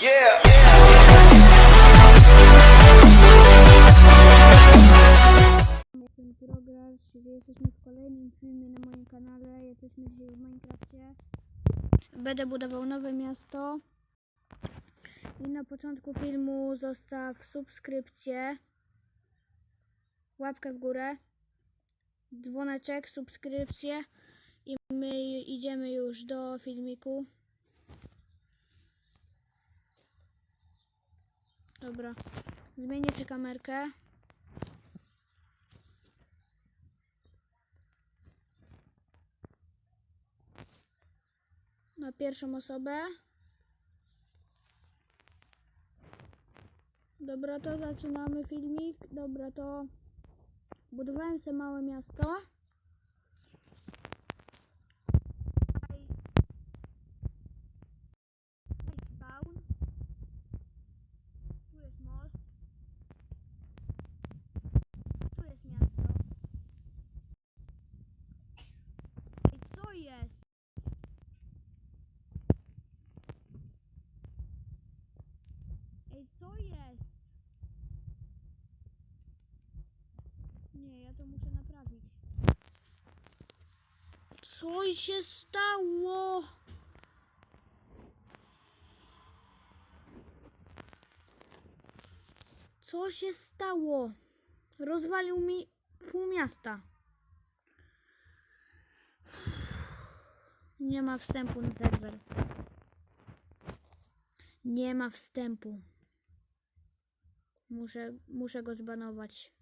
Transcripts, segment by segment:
Yeah. Progress, czyli jesteśmy w kolejnym filmie na moim kanale. Jesteśmy dzisiaj w Minecrafcie. Będę budował nowe miasto. I na początku filmu zostaw subskrypcję, łapkę w górę, dzwoneczek, subskrypcję i my idziemy już do filmiku. Dobra, zmienię sobie kamerkę. na pierwszą osobę. Dobra, to zaczynamy filmik. Dobra, to budowałem sobie małe miasto. Tutaj spawn. Tu jest most. Tu jest miasto. Ej, co jest? Ej, co jest? Nie, ja to muszę naprawić. Co się stało? Co się stało? Rozwalił mi pół miasta. Nie ma wstępu na serwer. Nie ma wstępu. Muszę, muszę go zbanować.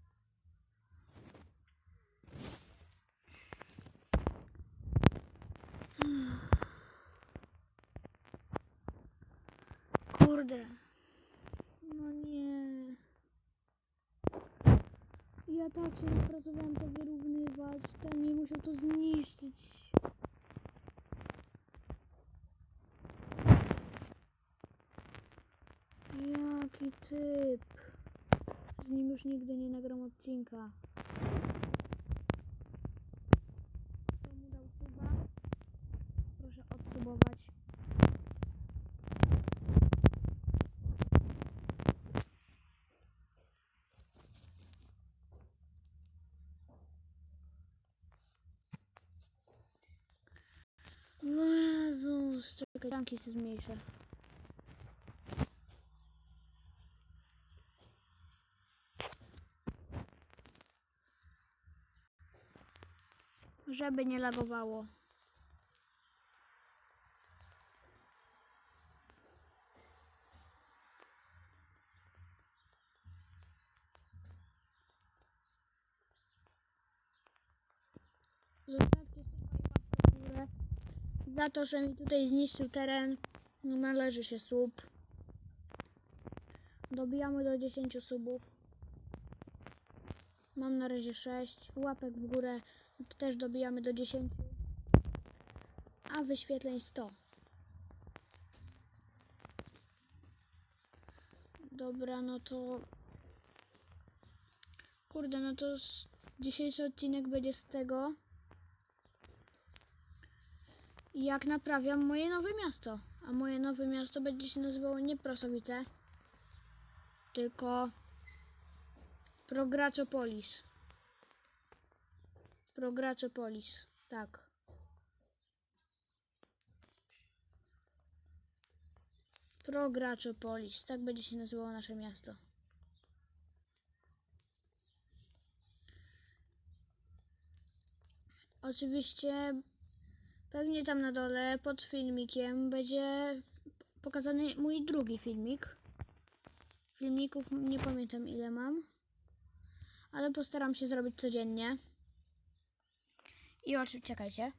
Kurde. No nie. Ja tak się napracowałem to wyrównywać. Ten mi musiał to zniszczyć. Jaki typ. Z nim już nigdy nie nagram odcinka. Kto mu dał suba? Proszę odsubować. Jezus, czekaj, tanki się zmniejszę. Żeby nie lagowało. Zostawcie sobie górę. Za to, że mi tutaj zniszczył teren, no należy się sub. Dobijamy do 10 subów. Mam na razie 6. Łapek w górę też dobijamy do 10. A wyświetleń 100. Dobra, no to. Kurde, no to dzisiejszy odcinek będzie z tego. Jak naprawiam moje nowe miasto. A moje nowe miasto będzie się nazywało nie Prosowice, tylko Prograczopolis. Prograczopolis. Tak. Prograczopolis. Tak będzie się nazywało nasze miasto. Oczywiście pewnie tam na dole pod filmikiem będzie pokazany mój drugi filmik. Filmików nie pamiętam ile mam ale postaram się zrobić codziennie. I oczywiście, czekajcie.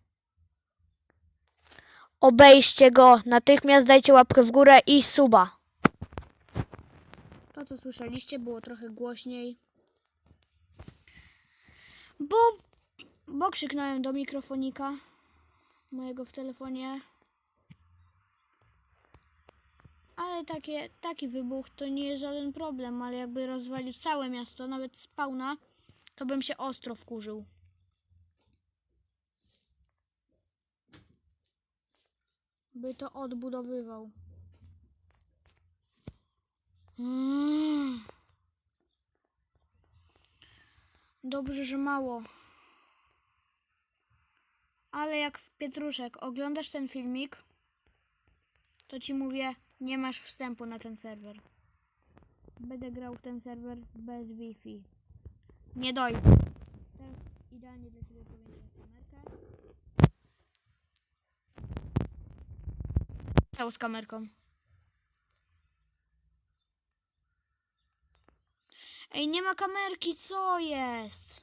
Obejście go, natychmiast dajcie łapkę w górę i suba. To, co słyszeliście, było trochę głośniej. Bo, bo krzyknąłem do mikrofonika mojego w telefonie. Ale takie, taki wybuch to nie jest żaden problem, ale jakby rozwalił całe miasto, nawet spawna, to bym się ostro wkurzył. By to odbudowywał. Mm. Dobrze, że mało. Ale jak w Pietruszek oglądasz ten filmik, to ci mówię, nie masz wstępu na ten serwer. Będę grał w ten serwer bez Wi-Fi. Nie dojdę. Teraz idealnie dla ciebie powiększam kamerkę. Cało z kamerką. Ej, nie ma kamerki, co jest?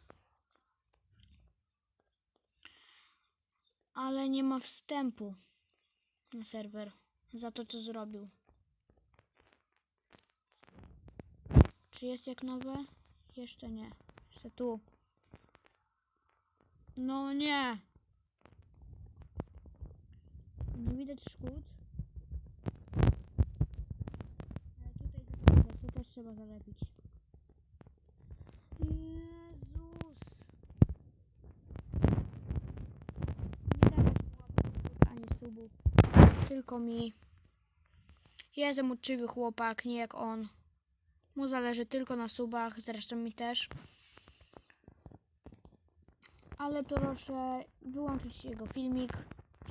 Ale nie ma wstępu na serwer za to, co zrobił. Czy jest jak nowe? Jeszcze nie. Jeszcze tu. No nie. Nie widać szkód. Ale tutaj zaraz, to też trzeba zalepić. Jezus. Nie mu łapek ani subu. Tylko mi. Jestem uczciwy chłopak, nie jak on. Mu zależy tylko na subach, zresztą mi też. Ale proszę wyłączyć jego filmik,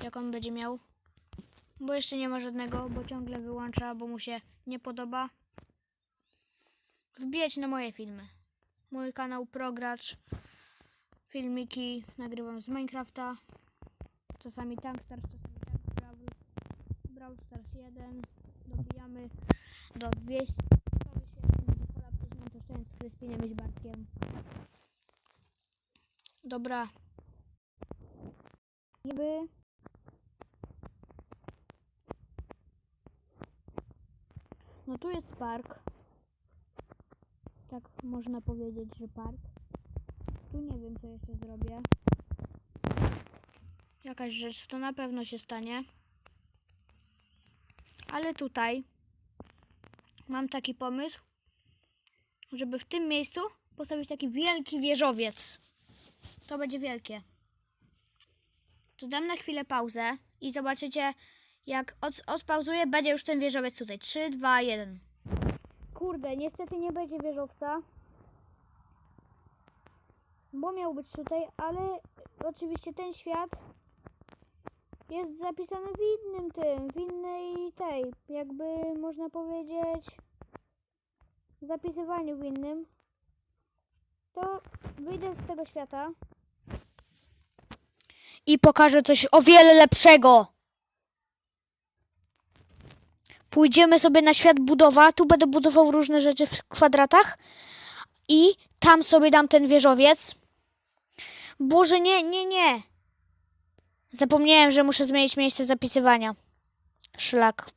jak on będzie miał. Bo jeszcze nie ma żadnego, bo ciągle wyłącza, bo mu się nie podoba. Wbijać na moje filmy. Mój kanał Progracz. Filmiki nagrywam z Minecrafta. Czasami Tankstars, czasami Tank Brawl. Brawl Stars 1. Dobijamy do 200. To wyświetleń, Nikola Pryzman, to szczęść z Kryspinem i z Bartkiem. Dobra. Niby. No tu jest park. Tak można powiedzieć, że park. Tu nie wiem, co jeszcze zrobię. Jakaś rzecz, to na pewno się stanie. Ale tutaj mam taki pomysł, żeby w tym miejscu postawić taki wielki wieżowiec. To będzie wielkie. To dam na chwilę pauzę i zobaczycie, jak od, odpauzuję, będzie już ten wieżowiec tutaj. 3, 2, 1. Kurde, niestety nie będzie wieżowca. Bo miał być tutaj, ale oczywiście ten świat jest zapisany w innym tym, w innej tej, jakby można powiedzieć, zapisywaniu w innym. To wyjdę z tego świata i pokażę coś o wiele lepszego. Pójdziemy sobie na świat budowa. Tu będę budował różne rzeczy w kwadratach. I tam sobie dam ten wieżowiec. Boże, nie, nie, nie. Zapomniałem, że muszę zmienić miejsce zapisywania. Szlak.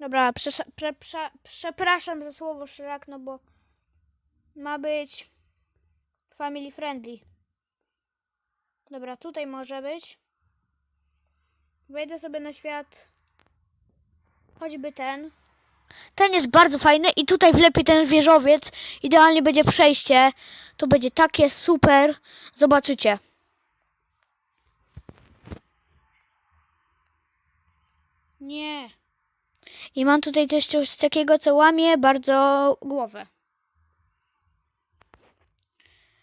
Dobra, przesza- prze, prze, przepraszam za słowo szlak, no bo ma być family friendly. Dobra, tutaj może być. Wejdę sobie na świat. Choćby ten. Ten jest bardzo fajny i tutaj wlepię ten wieżowiec. Idealnie będzie przejście. To będzie takie super. Zobaczycie. Nie. I mam tutaj też coś takiego, co łamie bardzo głowę.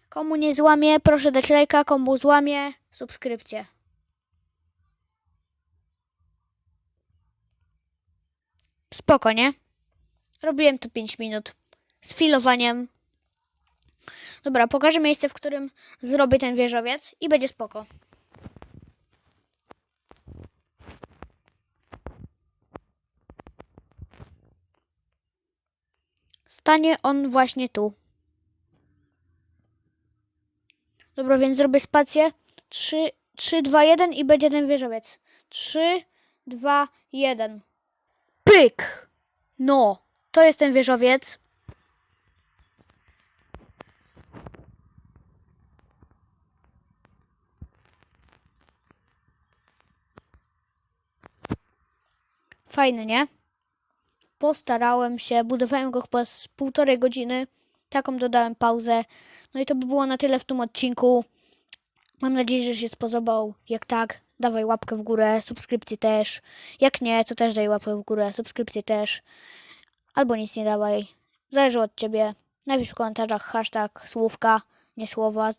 Komu nie złamie, proszę dać lajka. Komu złamie, subskrypcję. Spoko, nie? Robiłem to 5 minut. Z filowaniem. Dobra, pokażę miejsce, w którym zrobię ten wieżowiec i będzie spoko. Stanie on właśnie tu. Dobra, więc zrobię spację. 3, 3, 2, 1 i będzie ten wieżowiec. 3, 2, 1. Pyk! No, to jest ten wieżowiec. Fajny, nie? Postarałem się, budowałem go chyba z półtorej godziny. Taką dodałem pauzę. No i to by było na tyle w tym odcinku. Mam nadzieję, że się spodobał. Jak tak, dawaj łapkę w górę, subskrypcję też. Jak nie, to też daj łapkę w górę, subskrypcję też. Albo nic nie dawaj. Zależy od ciebie. Napisz w komentarzach hashtag słówka, nie słowa.